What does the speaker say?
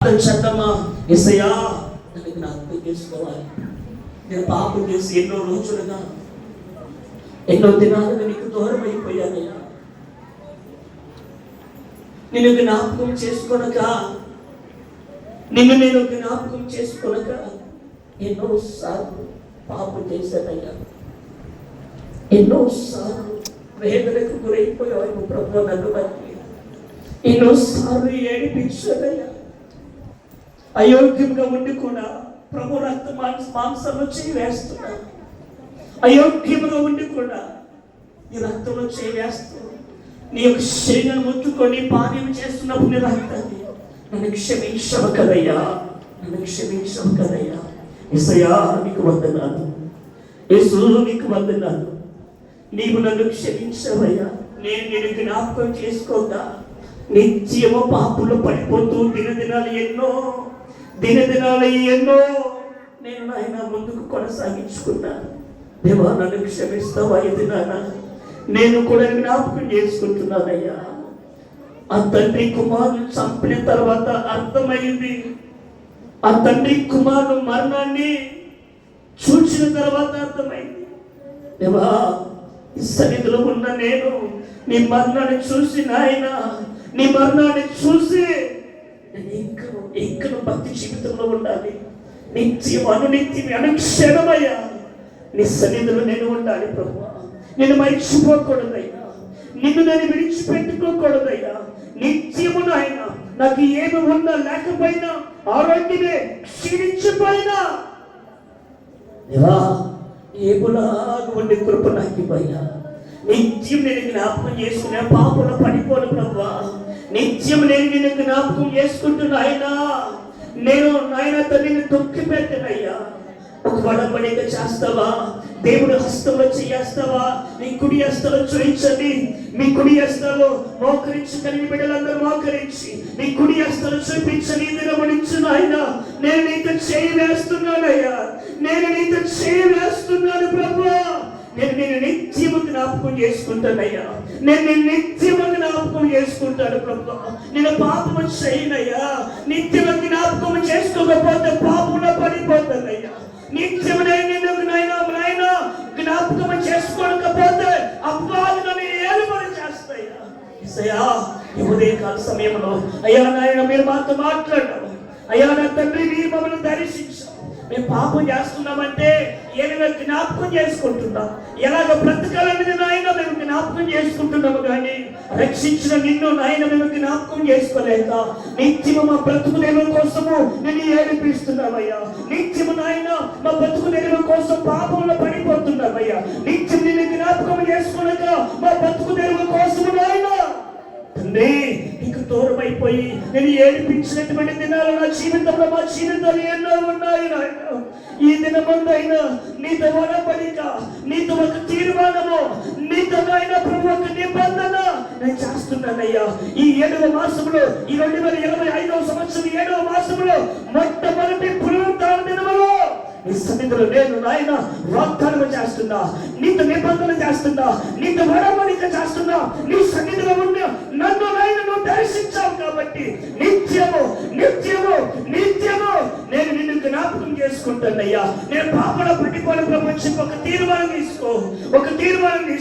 చట్టమా? ఎసయా నన్ను జ్ఞాపకం చేసుకోవాలి. నేను పాపం చేసి ఎన్నో రోజులుగా ఎన్నో దినాలుగా నీకు దూరం అయిపోయానయ్యా నిన్ను జ్ఞాపకం చేసుకొనక నిన్ను నేను జ్ఞాపకం చేసుకొనక ఎన్నో సార్లు పాపం చేశానయ్యా. ఎన్నో సార్లు వేదనకు గురైపోయావు ప్రభు నన్ను బట్టి ఎన్నో సార్లు ఏడిపించానయ్యా. అయోగ్యంగా ఉండి కూడా ప్రభు రక్త మాంస మాంసంలో చేయి వేస్తున్నా అయోగ్యంగా ఉండి కూడా నీ రక్తంలో చేయి వేస్తూ నీ యొక్క శరీరం ముట్టుకొని పానీయం చేస్తున్నప్పుడు నీ రక్తాన్ని నన్ను క్షమించవు కదయ్యా. నన్ను క్షమించవు కదయ్యా. ఇసయా నీకు వందనాలు. యేసు నీకు వందనాలు. నీవు నన్ను క్షమించవయ్యా. నేను నేను జ్ఞాపకం చేసుకోగా నిత్యము పాపులు పడిపోతూ దినదినాలు ఎన్నో దినదినాలు ఎన్నో నేను నాయన ముందుకు కొనసాగించుకున్నాను దేవా నన్ను క్షమిస్తావా ఇది నాన్న నేను కూడా జ్ఞాపకం చేసుకుంటున్నానయ్యా. ఆ తండ్రి కుమారుని చంపిన తర్వాత అర్థమైంది. ఆ తండ్రి కుమారుడు మరణాన్ని చూసిన తర్వాత అర్థమైంది. దేవా సన్నిధిలో ఉన్న నేను నీ మరణాన్ని చూసి నాయన నీ మరణాన్ని చూసి ఇంకను భక్తి జీవితంలో ఉండాలి. నిత్యం అనునిత్యం అనుక్షణమయ్యా నీ సన్నిధిలో నేను ఉండాలి ప్రభు నేను మరిచిపోకూడదయ్యా. నిన్ను నేను విడిచిపెట్టుకోకూడదయ్యా. నిత్యమును ఆయన నాకు ఏమి ఉన్నా లేకపోయినా ఆరోగ్యమే క్షీణించిపోయినా. దేవా ఏపులాగా ఉండే కృప నాకు ఇవ్వయ్యా నిత్యం నేను జ్ఞాపకం చేసుకునే పాపలు పడిపోను నిత్యం నేను నిన్ను జ్ఞాపకం చేసుకుంటున్నా అయినా నేను నాయన తల్లిని తొక్కి పెట్టనయ్యా. ఒక వడబడిక చేస్తావా? దేవుడు హస్తంలో చేస్తావా? నీ కుడి హస్తంలో చూయించండి. మీ కుడి హస్తాలో మోకరించి కలిగి బిడ్డలందరూ మోకరించి మీ కుడి హస్తాలు చూపించని నిలబడించు ఆయన నేను నీతో చేయి వేస్తున్నానయ్యా. నేను నీతో చేయి వేస్తున్నాను ప్రభు. నేను నేను నిత్యము జ్ఞాపకం చేసుకుంటానయ్యా నేను నేను ప్రభు నేను పాపము చేయనయ్యా. నిత్యము జ్ఞాపకం చేసుకోకపోతే పాపంలో పడిపోతానయ్యా. నిత్యము నేను నిన్ను నాయన జ్ఞాపకం చేసుకోకపోతే అపవాదు నన్ను ఏలుబడి చేస్తాయా? ఇసయా ఉదయకాల సమయంలో అయ్యా నాయన మీరు మాతో మాట్లాడడం. అయ్యా నా తండ్రి నీ మమ్మల్ని దర్శించాం మేము పాపం చేస్తున్నామంటే ఏమైనా జ్ఞాపకం చేసుకుంటున్నాం? ఎలాగ బ్రతకాలనేది నాయన మేము జ్ఞాపకం చేసుకుంటున్నాము కానీ రక్షించిన నిన్ను నాయన మేము జ్ఞాపకం చేసుకోలేక నిత్యము మా బ్రతుకు దేవుని కోసము నేను ఏడిపిస్తున్నామయ్యా. నిత్యము నాయన మా బ్రతుకు దేవుని కోసం పాపంలో పడిపోతున్నామయ్యా. నిత్యం నిన్ను జ్ఞాపకం చేసుకోలేక మా బ్రతుకు దేవుని కోసము నాయన. తండ్రి దూరమైపోయి నేను ఏడిపించినటువంటి దినాలు నా జీవితంలో మా జీవితాలు ఎన్నో ఉన్నాయి నాయన. ఈ దినమందైనా నీతో వడబడిక నీతో ఒక తీర్మానము నీతో నాయన ప్రభు ఒక నిబంధన నేను చేస్తున్నానయ్యా. ఈ ఏడవ మాసంలో ఈ రెండు వేల ఇరవై ఐదవ సంవత్సరం ఏడవ మాసంలో మొట్టమొదటి పునరుద్ధరణ దినములో నీ సన్నిధిలో నేను నాయన వాగ్దానం చేస్తున్నా నీతో నిబంధన చేస్తున్నా నీతో వడబడిక చేస్తున్నా నీ సన్నిధిలో ఉన్న నన్ను నాయన దర్శించావు కాబట్టి నిత్యము నిత్యము నిత్యము నేను నిన్ను జ్ఞాపకం చేసుకుంటానయ్యా. నేను పాపల పట్టిపోయిన ప్రపంచం ఒక తీర్మానం తీసుకో ఒక తీర్మానం తీసుకో